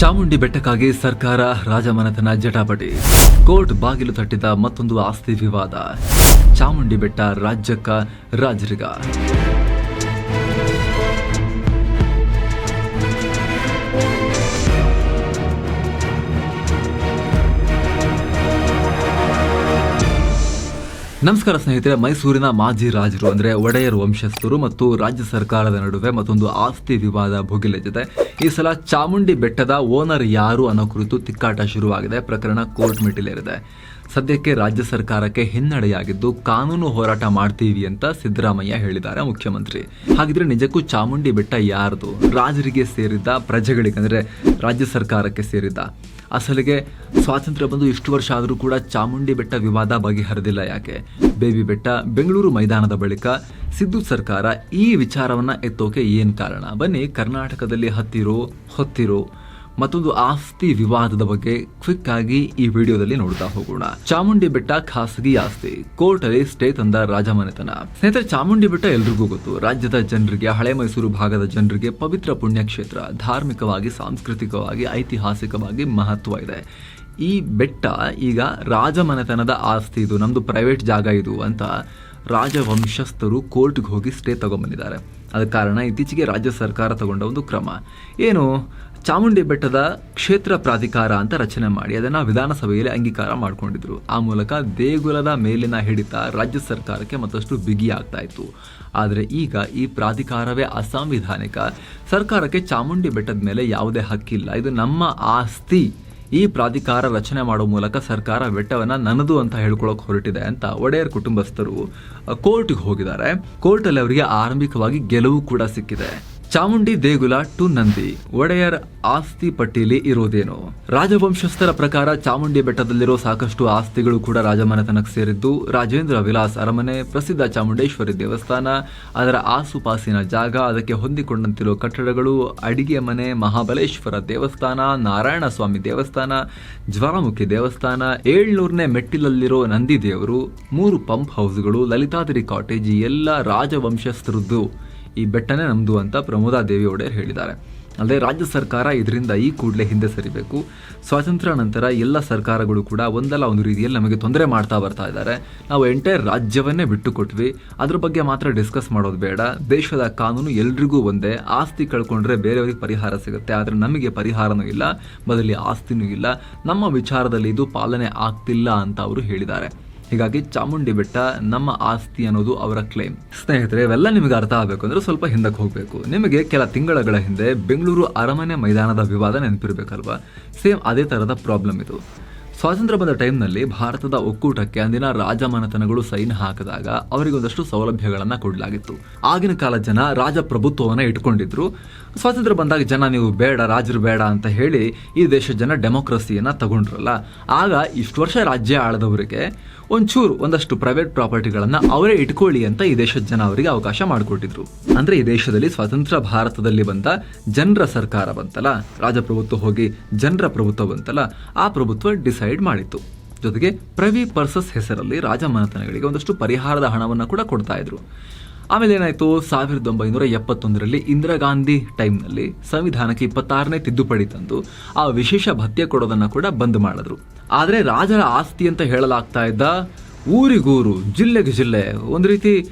ಚಾಮುಂಡಿ ಬೆಟ್ಟಕ್ಕಾಗಿ ಸರ್ಕಾರ ರಾಜಮನೆತನ ಜಟಾಪಟಿ. ಕೋರ್ಟ್ ಬಾಗಿಲು ತಟ್ಟಿದ ಮತ್ತೊಂದು ಆಸ್ತಿ ವಿವಾದ. ಚಾಮುಂಡಿ ಬೆಟ್ಟ ರಾಜ್ಯಕ್ಕ ರಾಜರಿಗ. ನಮಸ್ಕಾರ ಸ್ನೇಹಿತರೆ, ಮೈಸೂರಿನ ಮಾಜಿ ರಾಜರು ಅಂದರೆ ಒಡೆಯರ್ ವಂಶಸ್ಥರು ಮತ್ತು ರಾಜ್ಯ ಸರ್ಕಾರದ ನಡುವೆ ಮತ್ತೊಂದು ಆಸ್ತಿ ವಿವಾದ ಭುಗಿಲೆದಿದೆ ಈ ಸಲ ಚಾಮುಂಡಿ ಬೆಟ್ಟದ ಓನರ್ ಯಾರು ಅನ್ನೋ ಕುರಿತು ತಿಕ್ಕಾಟ ಶುರುವಾಗಿದೆ. ಪ್ರಕರಣ ಕೋರ್ಟ್ ಮೆಟ್ಟಿಲೇರಿದೆ. ಸದ್ಯಕ್ಕೆ ರಾಜ್ಯ ಸರ್ಕಾರಕ್ಕೆ ಹಿನ್ನಡೆಯಾಗಿದ್ದು ಕಾನೂನು ಹೋರಾಟ ಮಾಡ್ತೀವಿ ಅಂತ ಸಿದ್ದರಾಮಯ್ಯ ಹೇಳಿದ್ದಾರೆ ಮುಖ್ಯಮಂತ್ರಿ. ಹಾಗಿದ್ರೆ ನಿಜಕ್ಕೂ ಚಾಮುಂಡಿ ಬೆಟ್ಟ ಯಾರ್ದು? ರಾಜರಿಗೆ ಸೇರಿದ್ದ ಪ್ರಜೆಗಳಿಗೆ ಅಂದರೆ ರಾಜ್ಯ ಸರ್ಕಾರಕ್ಕೆ ಸೇರಿದ್ದ. ಅಸಲಿಗೆ ಸ್ವಾತಂತ್ರ್ಯ ಬಂದು ಇಷ್ಟು ವರ್ಷ ಆದರೂ ಕೂಡ ಚಾಮುಂಡಿ ಬೆಟ್ಟ ವಿವಾದ ಬಗೆಹರಿದಿಲ್ಲ ಯಾಕೆ? ಬೇಬಿ ಬೆಟ್ಟ, ಬೆಂಗಳೂರು ಮೈದಾನದ ಬಳಿಕ ಸಿದ್ದು ಸರ್ಕಾರ ಈ ವಿಚಾರವನ್ನ ಎತ್ತೋಕೆ ಏನು ಕಾರಣ? ಬನ್ನಿ ಕರ್ನಾಟಕದಲ್ಲಿ ಹತ್ತಿರೋ, ಹೊತ್ತಿರೋ ಮತ್ತೊಂದು ಆಸ್ತಿ ವಿವಾದದ ಬಗ್ಗೆ ಕ್ವಿಕ್ ಆಗಿ ಈ ವಿಡಿಯೋದಲ್ಲಿ ನೋಡ್ತಾ ಹೋಗೋಣ. ಚಾಮುಂಡಿ ಬೆಟ್ಟ ಖಾಸಗಿ ಆಸ್ತಿ. ಕೋರ್ಟ್ ಅಲ್ಲಿ ಸ್ಟೇ ತಂದ ರಾಜಮನೆತನ. ಸ್ನೇಹಿತರೆ, ಚಾಮುಂಡಿ ಬೆಟ್ಟ ಎಲ್ರಿಗೂ ಗೊತ್ತು. ರಾಜ್ಯದ ಜನರಿಗೆ, ಹಳೆ ಮೈಸೂರು ಭಾಗದ ಜನರಿಗೆ ಪವಿತ್ರ ಪುಣ್ಯಕ್ಷೇತ್ರ. ಧಾರ್ಮಿಕವಾಗಿ, ಸಾಂಸ್ಕೃತಿಕವಾಗಿ, ಐತಿಹಾಸಿಕವಾಗಿ ಮಹತ್ವ ಇದೆ. ಈ ಬೆಟ್ಟ ಈಗ ರಾಜಮನೆತನದ ಆಸ್ತಿ ಇದು. ನಮ್ದು ಪ್ರೈವೇಟ್ ಜಾಗ ಇದು ಅಂತ ರಾಜವಂಶಸ್ಥರು ಕೋರ್ಟ್ಗೆ ಹೋಗಿ ಸ್ಟೇ ತಗೊಂಡ್ಬಂದಿದ್ದಾರೆ ಅದ ಕಾರಣ ಇತ್ತೀಚೆಗೆ ರಾಜ್ಯ ಸರ್ಕಾರ ತಗೊಂಡ ಒಂದು ಕ್ರಮ. ಏನು? ಚಾಮುಂಡಿ ಬೆಟ್ಟದ ಕ್ಷೇತ್ರ ಪ್ರಾಧಿಕಾರ ಅಂತ ರಚನೆ ಮಾಡಿ ಅದನ್ನು ವಿಧಾನಸಭೆಯಲ್ಲಿ ಅಂಗೀಕಾರ ಮಾಡಿಕೊಂಡಿದ್ರು. ಆ ಮೂಲಕ ದೇಗುಲದ ಮೇಲಿನ ಹಿಡಿತ ರಾಜ್ಯ ಸರ್ಕಾರಕ್ಕೆ ಮತ್ತಷ್ಟು ಬಿಗಿ ಆಗ್ತಾ ಇತ್ತು. ಆದರೆ ಈಗ ಈ ಪ್ರಾಧಿಕಾರವೇ ಅಸಾಂವಿಧಾನಿಕ. ಸರ್ಕಾರಕ್ಕೆ ಚಾಮುಂಡಿ ಬೆಟ್ಟದ ಮೇಲೆ ಯಾವುದೇ ಹಕ್ಕಿಲ್ಲ. ಇದು ನಮ್ಮ ಆಸ್ತಿ. ಈ ಪ್ರಾಧಿಕಾರ ರಚನೆ ಮಾಡೋ ಮೂಲಕ ಸರ್ಕಾರ ಬೆಟ್ಟವನ್ನು ನನ್ನದು ಅಂತ ಹೇಳ್ಕೊಳಕ್ಕೆ ಹೊರಟಿದೆ ಅಂತ ಒಡೆಯರ್ ಕುಟುಂಬಸ್ಥರು ಕೋರ್ಟಿಗೆ ಹೋಗಿದ್ದಾರೆ. ಕೋರ್ಟಲ್ಲಿ ಅವರಿಗೆ ಆರಂಭಿಕವಾಗಿ ಗೆಲುವು ಕೂಡ ಸಿಕ್ಕಿದೆ. ಚಾಮುಂಡಿ ದೇಗುಲ ಟು ನಂದಿ, ಒಡೆಯರ್ ಆಸ್ತಿ ಪಟ್ಟಿಯಲ್ಲಿ ಇರೋದೇನು ರಾಜವಂಶಸ್ಥರ ಪ್ರಕಾರ ಚಾಮುಂಡಿ ಬೆಟ್ಟದಲ್ಲಿರೋ ಸಾಕಷ್ಟು ಆಸ್ತಿಗಳು ಕೂಡ ರಾಜಮನೆತನಕ್ಕೆ ಸೇರಿದ್ದು, ರಾಜೇಂದ್ರ ವಿಲಾಸ್ ಅರಮನೆ, ಪ್ರಸಿದ್ಧ ಚಾಮುಂಡೇಶ್ವರಿ ದೇವಸ್ಥಾನ, ಅದರ ಆಸುಪಾಸಿನ ಜಾಗ, ಅದಕ್ಕೆ ಹೊಂದಿಕೊಂಡಂತಿರೋ ಕಟ್ಟಡಗಳು, ಅಡಿಗೆ ಮನೆ, ಮಹಾಬಲೇಶ್ವರ ದೇವಸ್ಥಾನ ನಾರಾಯಣ ಸ್ವಾಮಿ ದೇವಸ್ಥಾನ, ಜ್ವಾಲಾಮುಖಿ ದೇವಸ್ಥಾನ, ಏಳ್ನೂರನೇ ಮೆಟ್ಟಿಲಲ್ಲಿರೋ ನಂದಿ ದೇವರು, ಮೂರು ಪಂಪ್ ಹೌಸ್ಗಳು, ಲಲಿತಾದ್ರಿ ಕಾಟೇಜ್ ಎಲ್ಲ ರಾಜವಂಶಸ್ಥರದ್ದು. ಈ ಬೆಟ್ಟನೇ ನಮ್ದು ಅಂತ ಪ್ರಮೋದಾ ದೇವಿ ಒಡೆಯರ್ ಹೇಳಿದ್ದಾರೆ. ಅಲ್ಲದೆ ರಾಜ್ಯ ಸರ್ಕಾರ ಇದರಿಂದ ಈ ಕೂಡಲೇ ಹಿಂದೆ ಸರಿಬೇಕು. ಸ್ವಾತಂತ್ರ್ಯ ನಂತರ ಎಲ್ಲ ಸರ್ಕಾರಗಳು ಕೂಡ ಒಂದಲ್ಲ ಒಂದು ರೀತಿಯಲ್ಲಿ ನಮಗೆ ತೊಂದರೆ ಮಾಡ್ತಾ ಬರ್ತಾ ಇದ್ದಾರೆ. ನಾವು ಎಂಟೈರ್ ರಾಜ್ಯವನ್ನೇ ಬಿಟ್ಟು ಕೊಟ್ವಿ ಅದ್ರ ಬಗ್ಗೆ ಮಾತ್ರ ಡಿಸ್ಕಸ್ ಮಾಡೋದು ಬೇಡ. ದೇಶದ ಕಾನೂನು ಎಲ್ರಿಗೂ ಒಂದೇ. ಆಸ್ತಿ ಕಳ್ಕೊಂಡ್ರೆ ಬೇರೆಯವರಿಗೆ ಪರಿಹಾರ ಸಿಗುತ್ತೆ. ಆದರೆ ನಮಗೆ ಪರಿಹಾರನೂ ಇಲ್ಲ. ಬದಲಿ ಆಸ್ತಿನೂ ಇಲ್ಲ. ನಮ್ಮ ವಿಚಾರದಲ್ಲಿ ಇದು ಪಾಲನೆ ಆಗ್ತಿಲ್ಲ ಅಂತ ಅವರು ಹೇಳಿದ್ದಾರೆ. ಹೀಗಾಗಿ ಚಾಮುಂಡಿ ಬೆಟ್ಟ ನಮ್ಮ ಆಸ್ತಿ ಅನ್ನೋದು ಅವರ ಕ್ಲೇಮ್ ಸ್ನೇಹಿತರೆ, ಇವೆಲ್ಲ ನಿಮಗೆ ಅರ್ಥ ಆಗಬೇಕು ಅಂದ್ರೆ ಸ್ವಲ್ಪ ಹಿಂದಕ್ಕೆ ಹೋಗಬೇಕು. ನಿಮಗೆ ಕೆಲ ತಿಂಗಳಗಳ ಹಿಂದೆ ಬೆಂಗಳೂರು ಅರಮನೆ ಮೈದಾನದ ವಿವಾದ ನೆನಪಿರ್ಬೇಕಲ್ವಾ? ಸೇಮ್ ಅದೇ ಥರದ ಪ್ರಾಬ್ಲಮ್ ಇದು. ಸ್ವಾತಂತ್ರ್ಯ ಬಂದ ಟೈಮ್ನಲ್ಲಿ ಭಾರತದ ಒಕ್ಕೂಟಕ್ಕೆ ಅಂದಿನ ರಾಜಮನೆತನಗಳು ಸೈನ್ ಹಾಕಿದಾಗ ಅವರಿಗೆ ಒಂದಷ್ಟು ಸೌಲಭ್ಯಗಳನ್ನ ಕೊಡಲಾಗಿತ್ತು. ಆಗಿನ ಕಾಲ ಜನ ರಾಜಪ್ರಭುತ್ವವನ್ನ ಇಟ್ಕೊಂಡಿದ್ರು. ಸ್ವಾತಂತ್ರ್ಯ ಬಂದಾಗ ಜನ ನೀವು ಬೇಡ, ರಾಜರು ಬೇಡ ಅಂತ ಹೇಳಿ ಈ ದೇಶದ ಜನ ಡೆಮೋಕ್ರಸಿಯನ್ನ ತಗೊಂಡ್ರಲ್ಲ. ಆಗ ಇಷ್ಟು ವರ್ಷ ರಾಜ್ಯ ಆಳದವರಿಗೆ ಒಂಚೂರು ಒಂದಷ್ಟು ಪ್ರೈವೇಟ್ ಪ್ರಾಪರ್ಟಿಗಳನ್ನ ಅವರೇ ಇಟ್ಕೊಳ್ಳಿ ಅಂತ ಈ ದೇಶದ ಜನ ಅವರಿಗೆ ಅವಕಾಶ ಮಾಡಿಕೊಟ್ಟಿದ್ರು. ಅಂದ್ರೆ ಈ ದೇಶದಲ್ಲಿ ಸ್ವತಂತ್ರ ಭಾರತದಲ್ಲಿ ಬಂದ ಜನರ ಸರ್ಕಾರ ಬಂತಲ್ಲ, ರಾಜಪ್ರಭುತ್ವ ಹೋಗಿ ಜನರ ಪ್ರಭುತ್ವ ಬಂತಲ್ಲ, ಆ ಪ್ರಭುತ್ವ ಡಿಸೈಡ್ ಮಾಡಿತ್ತು. ಜೊತೆಗೆ ಪ್ರವಿ ಪರ್ಸಸ್ ಹೆಸರಲ್ಲಿ ರಾಜಮನೆತನಗಳಿಗೆ ಒಂದಷ್ಟು ಪರಿಹಾರದ ಹಣವನ್ನು ಕೂಡ ಕೊಡ್ತಾ ಇದ್ರು. ಆಮೇಲೆ ಏನಾಯಿತು? ಸಾವಿರದ ಒಂಬೈನೂರ ಎಪ್ಪತ್ತೊಂದರಲ್ಲಿ ಇಂದಿರಾ ಗಾಂಧಿ ಟೈಮ್ನಲ್ಲಿ ಸಂವಿಧಾನಕ್ಕೆ ಇಪ್ಪತ್ತಾರನೇ ತಿದ್ದುಪಡಿ ತಂದು ಆ ವಿಶೇಷ ಭತ್ಯೆ ಕೊಡೋದನ್ನು ಕೂಡ ಬಂದ್ ಮಾಡಿದ್ರು. ಆದರೆ ರಾಜರ ಆಸ್ತಿ ಅಂತ ಹೇಳಲಾಗ್ತಾ ಇದ್ದ ಊರಿಗೂರು, ಜಿಲ್ಲೆಗೆ ಜಿಲ್ಲೆ, ಒಂದು ರೀತಿ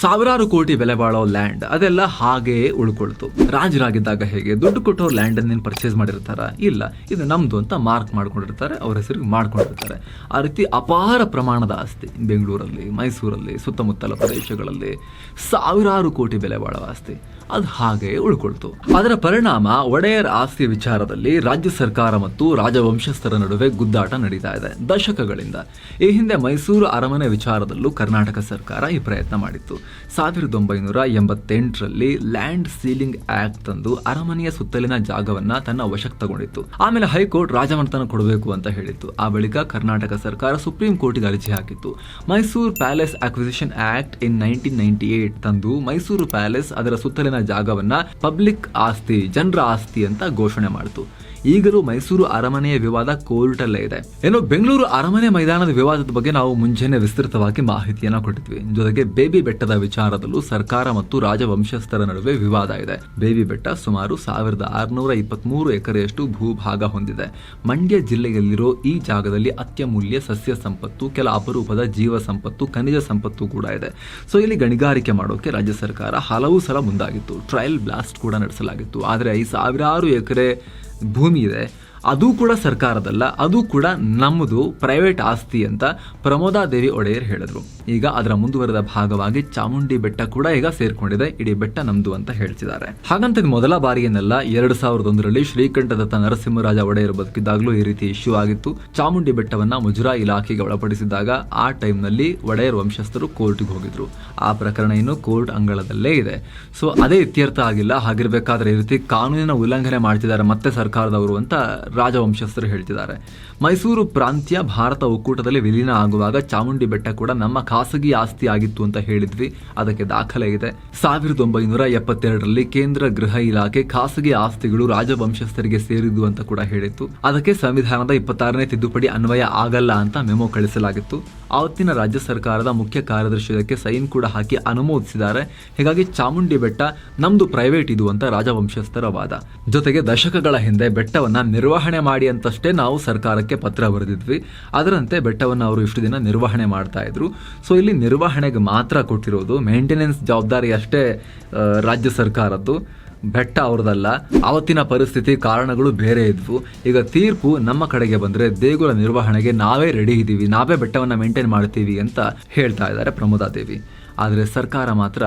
ಸಾವಿರಾರು ಕೋಟಿ ಬೆಲೆ ಬಾಳೋ ಲ್ಯಾಂಡ್ ಅದೆಲ್ಲ ಹಾಗೆಯೇ ಉಳ್ಕೊಳ್ತು. ರಾಜರಾಗಿದ್ದಾಗ ಹೇಗೆ? ದುಡ್ಡು ಕೊಟ್ಟವ್ರು ಲ್ಯಾಂಡ್ ಅನ್ನು ಪರ್ಚೇಸ್ ಮಾಡಿರ್ತಾರ? ಇಲ್ಲ. ಇದು ನಮ್ದು ಅಂತ ಮಾರ್ಕ್ ಮಾಡ್ಕೊಂಡಿರ್ತಾರೆ, ಅವ್ರ ಹೆಸರಿಗೆ ಮಾಡ್ಕೊಂಡಿರ್ತಾರೆ. ಆ ರೀತಿ ಅಪಾರ ಪ್ರಮಾಣದ ಆಸ್ತಿ. ಬೆಂಗಳೂರಲ್ಲಿ, ಮೈಸೂರಲ್ಲಿ, ಸುತ್ತಮುತ್ತಲ ಪ್ರದೇಶಗಳಲ್ಲಿ ಸಾವಿರಾರು ಕೋಟಿ ಬೆಲೆ ಬಾಳೋ ಆಸ್ತಿ. ಅದು ಹಾಗೆ ಉಳ್ಕೊಳ್ತು. ಅದರ ಪರಿಣಾಮ ಒಡೆಯರ್ ಆಸ್ತಿ ವಿಚಾರದಲ್ಲಿ ರಾಜ್ಯ ಸರ್ಕಾರ ಮತ್ತು ರಾಜವಂಶಸ್ಥರ ನಡುವೆ ಗುದ್ದಾಟ ನಡೀತಾ ಇದೆ ದಶಕಗಳಿಂದ. ಈ ಹಿಂದೆ ಮೈಸೂರು ಅರಮನೆ ವಿಚಾರದಲ್ಲೂ ಕರ್ನಾಟಕ ಸರ್ಕಾರ ಈ ಮಾಡಿತ್ತು. ಸಾವಿರದ ಒಂಬೈನೂರ ಎಂಬತ್ತೆಂಟರಲ್ಲಿ ಲ್ಯಾಂಡ್ ಸೀಲಿಂಗ್ ಆಕ್ಟ್ ತಂದು ಅರಮನೆಯ ಸುತ್ತಲಿನ ಜಾಗವನ್ನ ತನ್ನ ವಶಕ್ಕೆ ತಗೊಂಡಿತ್ತು ಆಮೇಲೆ ಹೈಕೋರ್ಟ್ ರಾಜಮನೆತನ ಕೊಡಬೇಕು ಅಂತ ಹೇಳಿತ್ತು. ಆ ಬಳಿಕ ಕರ್ನಾಟಕ ಸರ್ಕಾರ ಸುಪ್ರೀಂ ಕೋರ್ಟ್ಗೆ ಅರ್ಜಿ ಹಾಕಿತ್ತು. Mysuru palace acquisition act in nineteen ninety eight ತಂದು ಮೈಸೂರು ಪ್ಯಾಲೇಸ್ ಅದರ ಸುತ್ತಲಿನ ಜಾಗವನ್ನ ಪಬ್ಲಿಕ್ ಆಸ್ತಿ, ಜನರ ಆಸ್ತಿ ಅಂತ ಘೋಷಣೆ ಮಾಡಿತು. ಈಗಲೂ ಮೈಸೂರು ಅರಮನೆಯ ವಿವಾದ ಕೋರ್ಟಲ್ಲೇ ಇದೆ. ಏನು ಬೆಂಗಳೂರು ಅರಮನೆ ಮೈದಾನದ ವಿವಾದದ ಬಗ್ಗೆ ನಾವು ಮುಂಚೆನೆ ವಿಸ್ತೃತವಾಗಿ ಮಾಹಿತಿಯನ್ನ ಕೊಟ್ಟಿದ್ವಿ. ಜೊತೆಗೆ ಬೇಬಿ ಬೆಟ್ಟದ ವಿಚಾರದಲ್ಲೂ ಸರ್ಕಾರ ಮತ್ತು ರಾಜವಂಶಸ್ಥರ ನಡುವೆ ವಿವಾದ ಇದೆ. ಬೇಬಿ ಬೆಟ್ಟ ಸುಮಾರು ಸಾವಿರದ ಆರುನೂರ ಇಪ್ಪತ್ಮೂರು ಎಕರೆಯಷ್ಟು ಭೂಭಾಗ ಹೊಂದಿದೆ. ಮಂಡ್ಯ ಜಿಲ್ಲೆಯಲ್ಲಿರೋ ಈ ಜಾಗದಲ್ಲಿ ಅತ್ಯಮೂಲ್ಯ ಸಸ್ಯ ಸಂಪತ್ತು, ಕೆಲ ಅಪರೂಪದ ಜೀವ ಸಂಪತ್ತು, ಖನಿಜ ಸಂಪತ್ತು ಕೂಡ ಇದೆ. ಸೊ, ಇಲ್ಲಿ ಗಣಿಗಾರಿಕೆ ಮಾಡೋಕೆ ರಾಜ್ಯ ಸರ್ಕಾರ ಹಲವು ಸಲ ಮುಂದಾಗಿತ್ತು. ಟ್ರಯಲ್ ಬ್ಲಾಸ್ಟ್ ಕೂಡ ನಡೆಸಲಾಗಿತ್ತು. ಆದರೆ ಈ ಸಾವಿರಾರು ಎಕರೆ ಭೂಮಿ ಇದೆ ಅದು ಕೂಡ ಸರ್ಕಾರದಲ್ಲ, ಅದು ಕೂಡ ನಮ್ಮದು ಪ್ರೈವೇಟ್ ಆಸ್ತಿ ಅಂತ ಪ್ರಮೋದಾದೇವಿ ಒಡೆಯರ್ ಹೇಳಿದ್ರು. ಈಗ ಅದರ ಮುಂದುವರೆದ ಭಾಗವಾಗಿ ಚಾಮುಂಡಿ ಬೆಟ್ಟ ಕೂಡ ಈಗ ಸೇರ್ಕೊಂಡಿದೆ, ಇಡೀ ಬೆಟ್ಟ ನಮ್ದು ಅಂತ ಹೇಳ್ತಿದ್ದಾರೆ. ಹಾಗಂತ ಇದು ಮೊದಲ ಬಾರಿಯನ್ನೆಲ್ಲ ಎರಡ್ ಸಾವಿರದ ಒಂದರಲ್ಲಿ ಶ್ರೀಕಂಠದತ್ತ ನರಸಿಂಹರಾಜ ಒಡೆಯರ್ ಬದುಕಿದ್ದಾಗಲೂ ಈ ರೀತಿ ಇಶ್ಯೂ ಆಗಿತ್ತು. ಚಾಮುಂಡಿ ಬೆಟ್ಟವನ್ನ ಮುಜುರಾ ಇಲಾಖೆಗೆ ಒಳಪಡಿಸಿದಾಗ ಆ ಟೈಮ್ನಲ್ಲಿ ಒಡೆಯರ್ ವಂಶಸ್ಥರು ಕೋರ್ಟ್ಗೆ ಹೋಗಿದ್ರು. ಆ ಪ್ರಕರಣ ಇನ್ನು ಕೋರ್ಟ್ ಅಂಗಳದಲ್ಲೇ ಇದೆ. ಸೊ, ಅದೇ ಇತ್ಯರ್ಥ ಆಗಿಲ್ಲ. ಹಾಗಿರ್ಬೇಕಾದ್ರೆ ಈ ರೀತಿ ಕಾನೂನಿನ ಉಲ್ಲಂಘನೆ ಮಾಡ್ತಿದ್ದಾರೆ ಮತ್ತೆ ಸರ್ಕಾರದವರು ಅಂತ ರಾಜವಂಶಸ್ಥರು ಹೇಳ್ತಿದ್ದಾರೆ. ಮೈಸೂರು ಪ್ರಾಂತ್ಯ ಭಾರತ ಒಕ್ಕೂಟದಲ್ಲಿ ವಿಲೀನ ಆಗುವಾಗ ಚಾಮುಂಡಿ ಬೆಟ್ಟ ಕೂಡ ನಮ್ಮ ಖಾಸಗಿ ಆಸ್ತಿ ಆಗಿತ್ತು ಅಂತ ಹೇಳಿದ್ವಿ. ಅದಕ್ಕೆ ದಾಖಲೆ ಇದೆ. ಸಾವಿರದ ಒಂಬೈನೂರ ಎಪ್ಪತ್ತೆರಡರಲ್ಲಿ ಕೇಂದ್ರ ಗೃಹ ಇಲಾಖೆ ಖಾಸಗಿ ಆಸ್ತಿಗಳು ರಾಜವಂಶಸ್ಥರಿಗೆ ಸೇರಿದ್ದು ಅಂತ ಕೂಡ ಹೇಳಿತ್ತು. ಅದಕ್ಕೆ ಸಂವಿಧಾನದ ಇಪ್ಪತ್ತಾರನೇ ತಿದ್ದುಪಡಿ ಅನ್ವಯ ಆಗಲ್ಲ ಅಂತ ಮೆಮೊ ಕಳಿಸಲಾಗಿತ್ತು. ಆವತ್ತಿನ ರಾಜ್ಯ ಸರ್ಕಾರದ ಮುಖ್ಯ ಕಾರ್ಯದರ್ಶಿ ಇದಕ್ಕೆ ಸೈನ್ ಕೂಡ ಹಾಕಿ ಅನುಮೋದಿಸಿದ್ದಾರೆ. ಹೀಗಾಗಿ ಚಾಮುಂಡಿ ಬೆಟ್ಟ ನಮ್ದು ಪ್ರೈವೇಟ್ ಇದು ಅಂತ ರಾಜವಂಶಸ್ಥರ ವಾದ. ಜೊತೆಗೆ ದಶಕಗಳ ಹಿಂದೆ ಬೆಟ್ಟವನ್ನ ನಿರ್ವಹಣೆ ಮಾಡಿ ಅಂತಷ್ಟೇ ನಾವು ಸರ್ಕಾರಕ್ಕೆ ಪತ್ರ ಬರೆದಿದ್ವಿ. ಅದರಂತೆ ಬೆಟ್ಟವನ್ನು ಅವರು ಇಷ್ಟು ದಿನ ನಿರ್ವಹಣೆ ಮಾಡ್ತಾ ಇದ್ರು. ಸೊ ಇಲ್ಲಿ ನಿರ್ವಹಣೆಗೆ ಮಾತ್ರ ಕೊಟ್ಟಿರೋದು ಮೇಂಟೆನೆನ್ಸ್ ಜವಾಬ್ದಾರಿ ಅಷ್ಟೇ ರಾಜ್ಯ ಸರ್ಕಾರದ್ದು. ಬೆಟ್ಟ ಅವ್ರದಲ್ಲ, ಆವತ್ತಿನ ಪರಿಸ್ಥಿತಿ, ಕಾರಣಗಳು ಬೇರೆ ಇದ್ವು. ಈಗ ತೀರ್ಪು ನಮ್ಮ ಕಡೆಗೆ ಬಂದ್ರೆ ದೇಗುಲ ನಿರ್ವಹಣೆಗೆ ನಾವೇ ರೆಡಿ ಇದ್ದೀವಿ, ನಾವೇ ಬೆಟ್ಟವನ್ನು ಮೇಂಟೈನ್ ಮಾಡ್ತೀವಿ ಅಂತ ಹೇಳ್ತಾ ಇದ್ದಾರೆ ಪ್ರಮೋದಾದೇವಿ. ಆದರೆ ಸರ್ಕಾರ ಮಾತ್ರ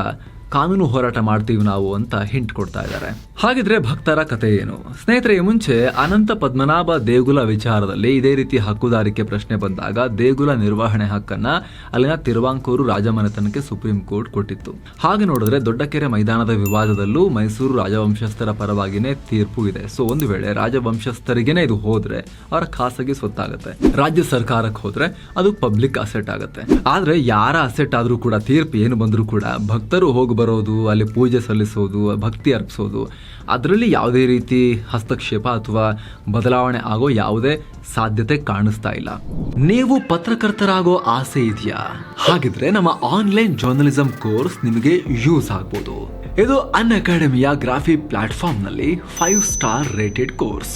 ಕಾನೂನು ಹೋರಾಟ ಮಾಡ್ತೀವಿ ನಾವು ಅಂತ ಹಿಂಟ್ ಕೊಡ್ತಾ ಇದ್ದಾರೆ. ಹಾಗಿದ್ರೆ ಭಕ್ತರ ಕಥೆ ಏನು? ಸ್ನೇಹಿತರೆ ಮುಂಚೆ ಅನಂತ ಪದ್ಮನಾಭ ದೇಗುಲ ವಿಚಾರದಲ್ಲಿ ಇದೇ ರೀತಿ ಹಕ್ಕುದಾರಿಕೆ ಪ್ರಶ್ನೆ ಬಂದಾಗ ದೇಗುಲ ನಿರ್ವಹಣೆ ಹಕ್ಕನ್ನ ಅಲ್ಲಿನ ತಿರುವಾಂಕೂರು ರಾಜಮನೆತನಕ್ಕೆ ಸುಪ್ರೀಂ ಕೋರ್ಟ್ ಕೊಟ್ಟಿತ್ತು. ಹಾಗೆ ನೋಡಿದ್ರೆ ದೊಡ್ಡಕೆರೆ ಮೈದಾನದ ವಿವಾದದಲ್ಲೂ ಮೈಸೂರು ರಾಜವಂಶಸ್ಥರ ಪರವಾಗಿನೇ ತೀರ್ಪು ಇದೆ. ಸೊ ಒಂದು ವೇಳೆ ರಾಜವಂಶಸ್ಥರಿಗೇನೆ ಇದು ಹೋದ್ರೆ ಅವರ ಖಾಸಗಿ ಸ್ವತ್ತಾಗತ್ತೆ. ರಾಜ್ಯ ಸರ್ಕಾರಕ್ಕೆ ಹೋದ್ರೆ ಅದು ಪಬ್ಲಿಕ್ ಅಸೆಟ್ ಆಗುತ್ತೆ. ಆದ್ರೆ ಯಾರ ಅಸೆಟ್ ಆದ್ರೂ ಕೂಡ ತೀರ್ಪು ಏನು ಬಂದರೂ ಕೂಡ ಭಕ್ತರು ಹೋಗಿ ಬರೋದು, ಅಲ್ಲಿ ಪೂಜೆ ಸಲ್ಲಿಸೋದು, ಭಕ್ತಿ ಅರ್ಪಿಸೋದು, ಅದರಲ್ಲಿ ಯಾವುದೇ ರೀತಿ ಹಸ್ತಕ್ಷೇಪ ಅಥವಾ ಬದಲಾವಣೆ ಆಗೋ ಯಾವುದೇ ಸಾಧ್ಯತೆ ಕಾಣಿಸ್ತಾ ಇಲ್ಲ. ನೀವು ಪತ್ರಕರ್ತರಾಗೋ ಆಸೆ ಇದೆಯಾ? ಹಾಗಿದ್ರೆ ನಮ್ಮ ಆನ್ಲೈನ್ ಜರ್ನಲಿಸಂ ಕೋರ್ಸ್ ನಿಮಗೆ ಯೂಸ್ ಆಗ್ಬೋದು. ಇದು ಅನ್ ಅಕಾಡೆಮಿಯ ಗ್ರಾಫಿ ಪ್ಲಾಟ್ಫಾರ್ಮ್ನಲ್ಲಿ ಫೈವ್ ಸ್ಟಾರ್ ರೇಟೆಡ್ ಕೋರ್ಸ್